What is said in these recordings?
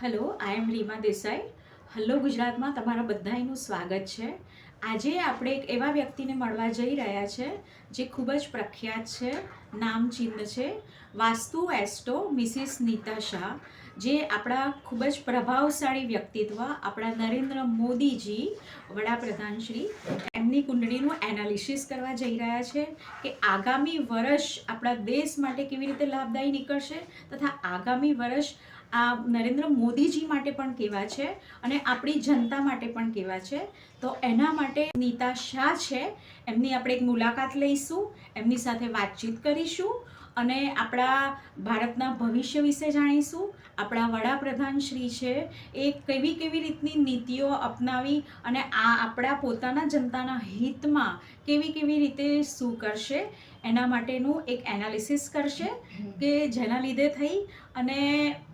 Hello I am Reema Desai hello ગુજરાતમાં તમારા બધાનું સ્વાગત છે. આજે આપણે એક એવા વ્યક્તિને મળવા જઈ રહ્યા છે, જે ખૂબ જ પ્રખ્યાત છે નામચીન છે, વાસ્તુ એસ્ટો મિસિસ નીતા શાહ, જે આપણા ખૂબ જ પ્રભાવશાળી વ્યક્તિત્વ, આપણા નરેન્દ્ર મોદીજી વડાપ્રધાન શ્રી, એમની કુંડળીનું એનાલિસિસ કરવા જઈ રહ્યા છે કે આગામી વર્ષ આપણા દેશ માટે કેવી રીતે લાભદાયી નીકળશે તથા આગામી વર્ષ આ નરેન્દ્ર મોદીજી માટે પણ કેવા છે અને આપણી જનતા માટે પણ કેવા છે? તો એના માટે નીતા શાહ છે. એમની આપણે એક મુલાકાત લઈશું એમની સાથે વાતચીત કરીશું અને આપણા ભારતના ભવિષ્ય વિશે જાણીશું. આપણા વડાપ્રધાન શ્રી છે એ કેવી કેવી રીતની નીતિઓ અપનાવી અને આ આપણા પોતાના જનતાના હિતમાં કેવી કેવી રીતે શું કરશે એના માટેનું એક એનાલિસિસ કરશે કે જેના લીધે થઈ અને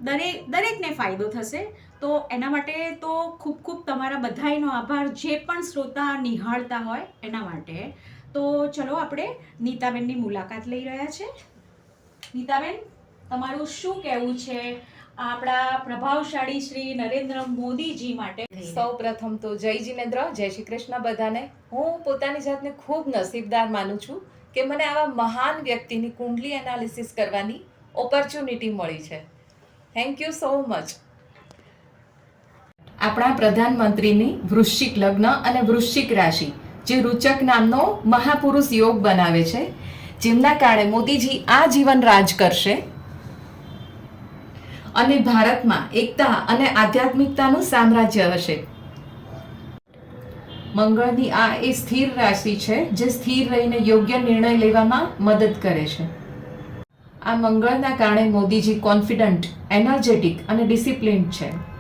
દરેક દરેકને ફાયદો થશે. તો એના માટે તો ખૂબ ખૂબ તમારા બધાયનો આભાર. જે પણ શ્રોતા નિહાળતા હોય એના માટે. તો ચલો આપણે નીતાબેનની મુલાકાત લઈ રહ્યા છે. નીતાબેન, તમારું શું કહેવું છે આપણા પ્રભાવશાળી શ્રી નરેન્દ્ર મોદીજી માટે? સૌ પ્રથમ તો જય જીનેન્દ્ર, જય શ્રી કૃષ્ણ બધાને. હું પોતાની જાતને ખૂબ નસીબદાર માનું છું કે મને આવા મહાન વ્યક્તિની કુંડલી એનાલિસિસ કરવાની ઓપોર્ચ્યુનિટી મળી છે. થેન્ક યુ સો મચ આપણા પ્રધાનમંત્રીની વૃશ્ચિક લગ્ન અને વૃશ્ચિક રાશિ, જે રૂચક નામનો મહાપુરુષ યોગ બનાવે છે. જેમના કારણે મોદીજી આ જીવન રાજ કરશે. અને ભારતમાં એકતા અને આધ્યાત્મિકતાનું સામ્રાજ્ય હશે. મંગળની આ એ સ્થિર રાશિ છે, જે સ્થિર રહીને યોગ્ય નિર્ણય લેવામાં મદદ કરે છે. આ મંગળના કારણે મોદીજી કોન્ફિડન્ટ એનર્જેટિક અને ડિસિપ્લિન્ડ છે.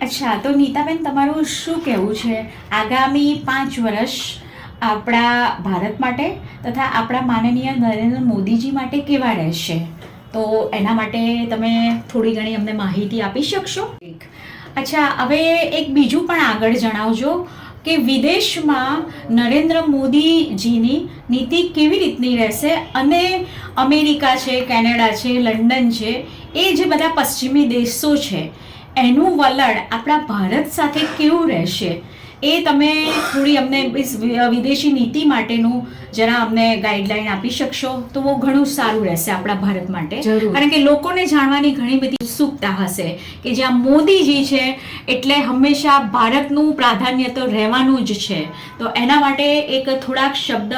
અચ્છા, તો નીતાબેન, તમારું શું કહેવું છે? આગામી પાંચ વર્ષ આપણા ભારત માટે તથા આપણા માનનીય નરેન્દ્ર મોદીજી માટે કેવા રહેશે? તો એના માટે તમે થોડી ઘણી અમને માહિતી આપી શકશો? અચ્છા, હવે એક બીજું પણ આગળ જણાવજો કે વિદેશમાં નરેન્દ્ર મોદીજીની નીતિ કેવી રીતની રહેશે અને અમેરિકા છે, કેનેડા છે, લંડન છે, એ જે બધા પશ્ચિમી દેશો છે એનું વલણ આપણા ભારત સાથે કેવું રહેશે? એ તમે થોડી અમને વિદેશી નીતિ માટેનું જરા અમને ગાઈડલાઈન આપી શકશો? તો બહુ ઘણું સારું રહેશે આપણા ભારત માટે. કારણ કે લોકોને જાણવાની ઘણી બધી ઉત્સુકતા હશે કે જ્યાં મોદીજી છે એટલે હંમેશા ભારતનું પ્રાધાન્ય તો રહેવાનું જ છે. તો એના માટે એક થોડાક શબ્દ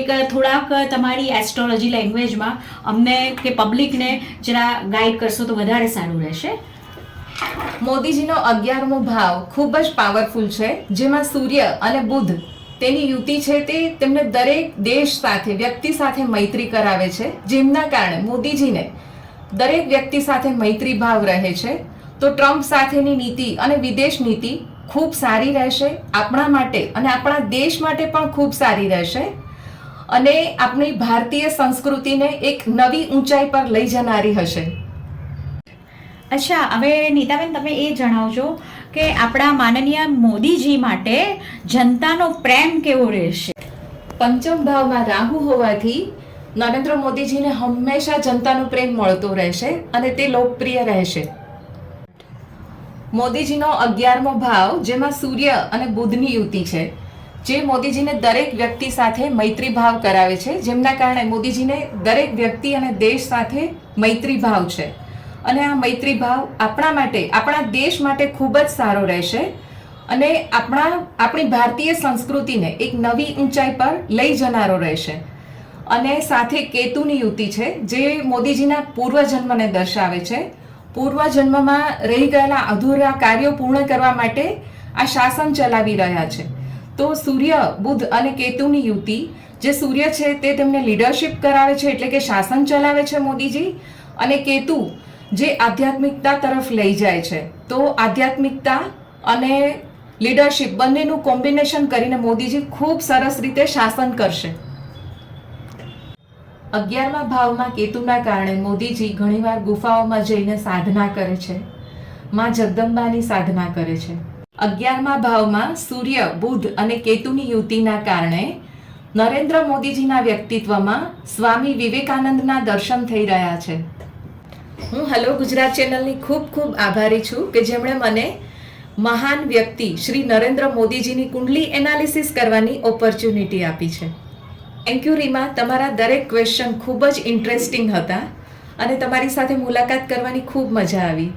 એક થોડાક તમારી એસ્ટ્રોલોજી લેંગ્વેજમાં અમને કે પબ્લિકને જરા ગાઈડ કરશો તો વધારે સારું રહેશે. મોદીજીનો અગિયારમો ભાવ ખૂબ જ પાવરફુલ છે, જેમાં સૂર્ય અને બુધ તેની યુતિ છે તે તેમને દરેક દેશ સાથે, વ્યક્તિ સાથે મૈત્રી કરાવે છે, જેમના કારણે મોદીજીને દરેક વ્યક્તિ સાથે મૈત્રી ભાવ રહે છે. તો ટ્રમ્પ સાથેની નીતિ અને વિદેશ નીતિ ખૂબ સારી રહેશે આપણા માટે અને આપણા દેશ માટે પણ ખૂબ સારી રહેશે. અને આપણી ભારતીય સંસ્કૃતિને એક નવી ઊંચાઈ પર લઈ જનારી હશે. અચ્છા, હવે નીતાબેન, તમે એ જણાવજો કે આપણા માનનીય મોદીજી માટે જનતાનો પ્રેમ કેવો રહેશે? પંચમ ભાવમાં રાહુ હોવાથી નરેન્દ્ર મોદીજીને હંમેશા જનતાનો પ્રેમ મળતો રહેશે અને તે લોકપ્રિય રહેશે. મોદીજીનો અગિયારમો ભાવ, જેમાં સૂર્ય અને બુધની યુતિ છે, જે મોદીજીને દરેક વ્યક્તિ સાથે મૈત્રી ભાવ કરાવે છે. જેમના કારણે મોદીજીને દરેક વ્યક્તિ અને દેશ સાથે મૈત્રી ભાવ છે. અને આ મૈત્રી ભાવ આપણા માટે, આપણા દેશ માટે ખૂબ જ સારો રહેશે. અને આપણા, આપણી ભારતીય સંસ્કૃતિને એક નવી ઊંચાઈ પર લઈ જનારો રહેશે. અને સાથે કેતુની યુતિ છે, જે મોદીજીના પૂર્વજન્મને દર્શાવે છે. પૂર્વજન્મમાં રહી ગયેલા અધૂરા કાર્યો પૂર્ણ કરવા માટે આ શાસન ચલાવી રહ્યા છે. તો સૂર્ય, બુધ અને કેતુની યુતિ, જે સૂર્ય છે તે તેમને લીડરશિપ કરાવે છે એટલે કે શાસન ચલાવે છે મોદીજી. અને કેતુ જે આધ્યાત્મિકતા તરફ લઈ જાય છે. તો આધ્યાત્મિકતા અને લીડરશિપ બંનેનું કોમ્બિનેશન કરીને મોદીજી ખૂબ સરસ રીતે શાસન કરશે. અગિયારમા ભાવમાં કેતુના કારણે મોદીજી ઘણીવાર ગુફાઓમાં જઈને સાધના કરે છે. માં જગદંબાની સાધના કરે છે. અગિયારમા ભાવમાં સૂર્ય, બુધ અને કેતુની યુતિના કારણે નરેન્દ્ર મોદીજીના વ્યક્તિત્વમાં સ્વામી વિવેકાનંદના દર્શન થઈ રહ્યા છે. હું હલો ગુજરાત ચેનલની ખૂબ ખૂબ આભારી છું કે જેમણે મને મહાન વ્યક્તિ શ્રી નરેન્દ્ર મોદીજીની કુંડલી એનાલિસિસ કરવાની ઓપોર્ચ્યુનિટી આપી છે. Thank you Reema. તમારા દરેક ક્વેશ્ચન ખૂબ જ ઇન્ટરેસ્ટિંગ હતા અને તમારી સાથે મુલાકાત કરવાની ખૂબ મજા આવી.